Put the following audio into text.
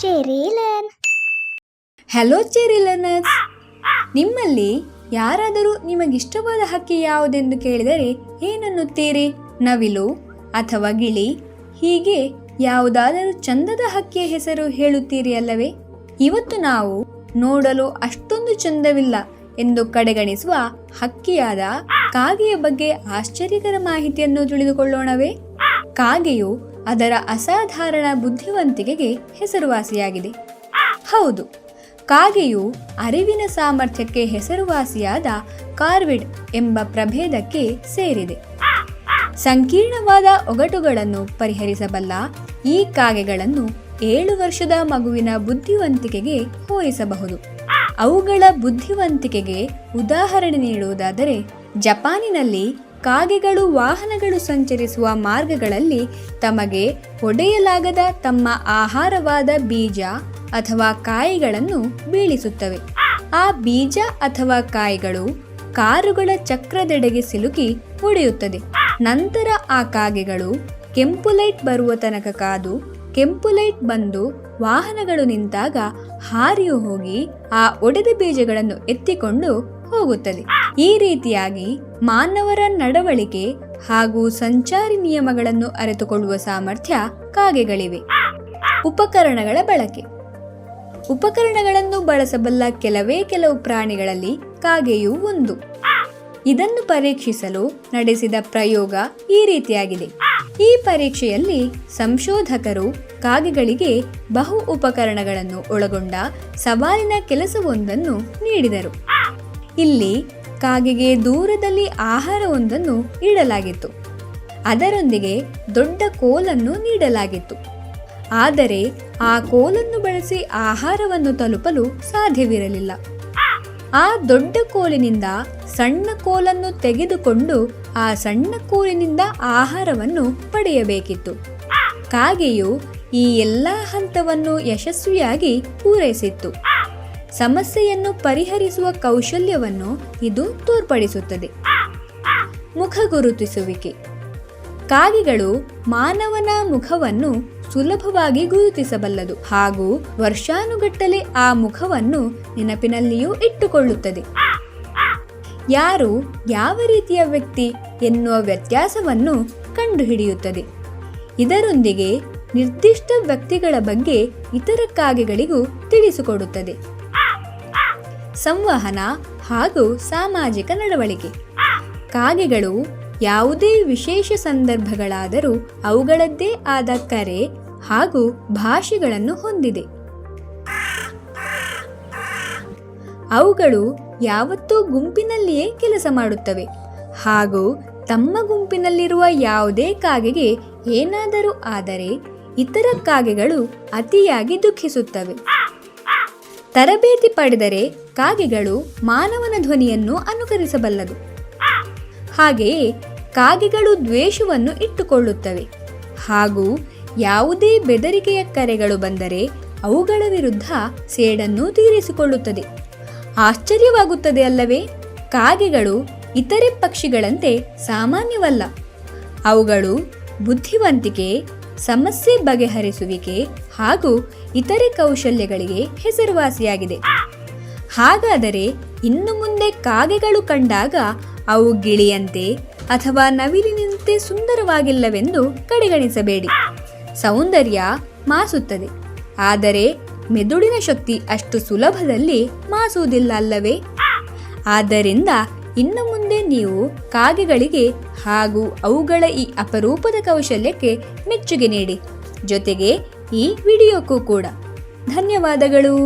ಚೆರಿಲನ್ hello cherry learners ನಿಮ್ಮಲ್ಲಿ ಯಾರಾದರೂ ನಿಮಗಿಷ್ಟವಾದ ಹಕ್ಕಿ ಯಾವುದೆಂದು ಕೇಳಿದರೆ ಏನನ್ನುತ್ತೀರಿ? ನವಿಲು ಅಥವಾ ಗಿಳಿ? ಹೀಗೆ ಯಾವುದಾದರೂ ಚಂದದ ಹಕ್ಕಿಯ ಹೆಸರು ಹೇಳುತ್ತೀರಿ ಅಲ್ಲವೇ? ಇವತ್ತು ನಾವು ನೋಡಲು ಅಷ್ಟೊಂದು ಚಂದವಿಲ್ಲ ಎಂದು ಕಡೆಗಣಿಸುವ ಹಕ್ಕಿಯಾದ ಕಾಗೆಯ ಬಗ್ಗೆ ಆಶ್ಚರ್ಯಕರ ಮಾಹಿತಿಯನ್ನು ತಿಳಿದುಕೊಳ್ಳೋಣವೇ? ಕಾಗೆಯು ಅದರ ಅಸಾಧಾರಣ ಬುದ್ಧಿವಂತಿಕೆಗೆ ಹೆಸರುವಾಸಿಯಾಗಿದೆ. ಹೌದು, ಕಾಗೆಯು ಅರಿವಿನ ಸಾಮರ್ಥ್ಯಕ್ಕೆ ಹೆಸರುವಾಸಿಯಾದ ಕಾರ್ವಿಡ್ ಎಂಬ ಪ್ರಭೇದಕ್ಕೆ ಸೇರಿದೆ. ಸಂಕೀರ್ಣವಾದ ಒಗಟುಗಳನ್ನು ಪರಿಹರಿಸಬಲ್ಲ ಈ ಕಾಗೆಗಳನ್ನು ಏಳು ವರ್ಷದ ಮಗುವಿನ ಬುದ್ಧಿವಂತಿಕೆಗೆ ಹೋಲಿಸಬಹುದು. ಅವುಗಳ ಬುದ್ಧಿವಂತಿಕೆಗೆ ಉದಾಹರಣೆ ನೀಡುವುದಾದರೆ, ಜಪಾನಿನಲ್ಲಿ ಕಾಗೆಗಳು, ವಾಹನಗಳು ಸಂಚರಿಸುವ ಮಾರ್ಗಗಳಲ್ಲಿ ತಮಗೆ ಹೊಡೆಯಲಾಗದ ತಮ್ಮ ಆಹಾರವಾದ ಬೀಜ ಅಥವಾ ಕಾಯಿಗಳನ್ನು ಬೀಳಿಸುತ್ತವೆ. ಆ ಬೀಜ ಅಥವಾ ಕಾಯಿಗಳು ಕಾರುಗಳ ಚಕ್ರದೆಡೆಗೆ ಸಿಲುಕಿ ಹೊಡೆಯುತ್ತದೆ ನಂತರ ಆ ಕಾಗೆಗಳು ಕೆಂಪು ಲೈಟ್ ಬರುವ ತನಕ ಕಾದು, ಕೆಂಪು ಲೈಟ್ ಬಂದು ವಾಹನಗಳು ನಿಂತಾಗ ಹಾರಿಯು ಹೋಗಿ ಆ ಒಡೆದ ಬೀಜಗಳನ್ನು ಎತ್ತಿಕೊಂಡು ಹೋಗುತ್ತದೆ. ಈ ರೀತಿಯಾಗಿ ಮಾನವರ ನಡವಳಿಕೆ ಹಾಗೂ ಸಂಚಾರಿ ನಿಯಮಗಳನ್ನು ಅರಿತುಕೊಳ್ಳುವ ಸಾಮರ್ಥ್ಯ ಕಾಗೆಗಳಿವೆ. ಉಪಕರಣಗಳ ಬಳಕೆ. ಉಪಕರಣಗಳನ್ನು ಬಳಸಬಲ್ಲ ಕೆಲವೇ ಕೆಲವು ಪ್ರಾಣಿಗಳಲ್ಲಿ ಕಾಗೆಯೂ ಒಂದು. ಇದನ್ನು ಪರೀಕ್ಷಿಸಲು ನಡೆಸಿದ ಪ್ರಯೋಗ ಈ ರೀತಿಯಾಗಿದೆ. ಈ ಪರೀಕ್ಷೆಯಲ್ಲಿ ಸಂಶೋಧಕರು ಕಾಗೆಗಳಿಗೆ ಬಹು ಉಪಕರಣಗಳನ್ನು ಒಳಗೊಂಡ ಸವಾಲಿನ ಕೆಲಸವೊಂದನ್ನು ನೀಡಿದರು. ಇಲ್ಲಿ ಕಾಗೆಗೆ ದೂರದಲ್ಲಿ ಆಹಾರವೊಂದನ್ನು ಇಡಲಾಗಿತ್ತು. ಅದರೊಂದಿಗೆ ದೊಡ್ಡ ಕೋಲನ್ನು ನೀಡಲಾಗಿತ್ತು. ಆದರೆ ಆ ಕೋಲನ್ನು ಬಳಸಿ ಆಹಾರವನ್ನು ತಲುಪಲು ಸಾಧ್ಯವಿರಲಿಲ್ಲ. ಆ ದೊಡ್ಡ ಕೋಲಿನಿಂದ ಸಣ್ಣ ಕೋಲನ್ನು ತೆಗೆದುಕೊಂಡು ಆ ಸಣ್ಣ ಕೋಲಿನಿಂದ ಆಹಾರವನ್ನು ಪಡೆಯಬೇಕಿತ್ತು. ಕಾಗೆಯು ಈ ಎಲ್ಲ ಹಂತವನ್ನು ಯಶಸ್ವಿಯಾಗಿ ಪೂರೈಸಿತ್ತು. ಸಮಸ್ಯೆಯನ್ನು ಪರಿಹರಿಸುವ ಕೌಶಲ್ಯವನ್ನು ಇದು ತೋರ್ಪಡಿಸುತ್ತದೆ. ಮುಖ ಗುರುತಿಸುವಿಕೆ. ಕಾಗೆಗಳು ಮಾನವನ ಮುಖವನ್ನು ಸುಲಭವಾಗಿ ಗುರುತಿಸಬಲ್ಲದು ಹಾಗೂ ವರ್ಷಾನುಗಟ್ಟಲೆ ಆ ಮುಖವನ್ನು ನೆನಪಿನಲ್ಲಿಯೂ ಇಟ್ಟುಕೊಳ್ಳುತ್ತದೆ. ಯಾರು ಯಾವ ರೀತಿಯ ವ್ಯಕ್ತಿ ಎನ್ನುವ ವ್ಯತ್ಯಾಸವನ್ನು ಕಂಡುಹಿಡಿಯುತ್ತದೆ. ಇದರೊಂದಿಗೆ ನಿರ್ದಿಷ್ಟ ವ್ಯಕ್ತಿಗಳ ಬಗ್ಗೆ ಇತರ ಕಾಗೆಗಳಿಗೂ ತಿಳಿಸಿಕೊಡುತ್ತದೆ. ಸಂವಹನ ಹಾಗೂ ಸಾಮಾಜಿಕ ನಡವಳಿಕೆ. ಕಾಗೆಗಳು ಯಾವುದೇ ವಿಶೇಷ ಸಂದರ್ಭಗಳಾದರೂ ಅವುಗಳದ್ದೇ ಆದ ಕರೆ ಹಾಗೂ ಭಾಷೆಗಳನ್ನು ಹೊಂದಿದೆ. ಅವುಗಳು ಯಾವತ್ತೂ ಗುಂಪಿನಲ್ಲಿಯೇ ಕೆಲಸ ಮಾಡುತ್ತವೆ ಹಾಗೂ ತಮ್ಮ ಗುಂಪಿನಲ್ಲಿರುವ ಯಾವುದೇ ಕಾಗೆಗೆ ಏನಾದರೂ ಆದರೆ ಇತರ ಕಾಗೆಗಳು ಅತಿಯಾಗಿ ದುಃಖಿಸುತ್ತವೆ. ತರಬೇತಿ ಪಡೆದರೆ ಕಾಗೆಗಳು ಮಾನವನ ಧ್ವನಿಯನ್ನು ಅನುಕರಿಸಬಲ್ಲದು. ಹಾಗೆಯೇ ಕಾಗೆಗಳು ದ್ವೇಷವನ್ನು ಇಟ್ಟುಕೊಳ್ಳುತ್ತವೆ. ಹಾಗೂ ಯಾವುದೇ ಬೆದರಿಕೆಯ ಕರೆಗಳು ಬಂದರೆ ಅವುಗಳ ವಿರುದ್ಧ ಸೇಡನ್ನು ತೀರಿಸಿಕೊಳ್ಳುತ್ತದೆ. ಆಶ್ಚರ್ಯವಾಗುತ್ತದೆ ಅಲ್ಲವೇ? ಕಾಗೆಗಳು ಇತರೆ ಪಕ್ಷಿಗಳಂತೆ ಸಾಮಾನ್ಯವಲ್ಲ. ಅವುಗಳು ಬುದ್ಧಿವಂತಿಕೆ, ಸಮಸ್ಯೆ ಬಗೆಹರಿಸುವಿಕೆ ಹಾಗೂ ಇತರೆ ಕೌಶಲ್ಯಗಳಿಗೆ ಹೆಸರುವಾಸಿಯಾಗಿದೆ. ಹಾಗಾದರೆ ಇನ್ನು ಮುಂದೆ ಕಾಗೆಗಳು ಕಂಡಾಗ ಅವು ಗಿಳಿಯಂತೆ ಅಥವಾ ನವಿಲಿನಂತೆ ಸುಂದರವಾಗಿಲ್ಲವೆಂದು ಕಡೆಗಣಿಸಬೇಡಿ. ಸೌಂದರ್ಯ ಮಾಸುತ್ತದೆ. ಆದರೆ ಮೆದುಳಿನ ಶಕ್ತಿ ಅಷ್ಟು ಸುಲಭದಲ್ಲಿ ಮಾಸುವುದಿಲ್ಲ ಅಲ್ಲವೇ? ಆದ್ದರಿಂದ ಇನ್ನು ಮುಂದೆ ನೀವು ಕಾಗೆಗಳಿಗೆ ಹಾಗೂ ಅವುಗಳ ಈ ಅಪರೂಪದ ಕೌಶಲ್ಯಕ್ಕೆ ಮೆಚ್ಚುಗೆ ನೀಡಿ. ಜೊತೆಗೆ ಈ ವಿಡಿಯೋಕ್ಕೂ ಕೂಡ. ಧನ್ಯವಾದಗಳು.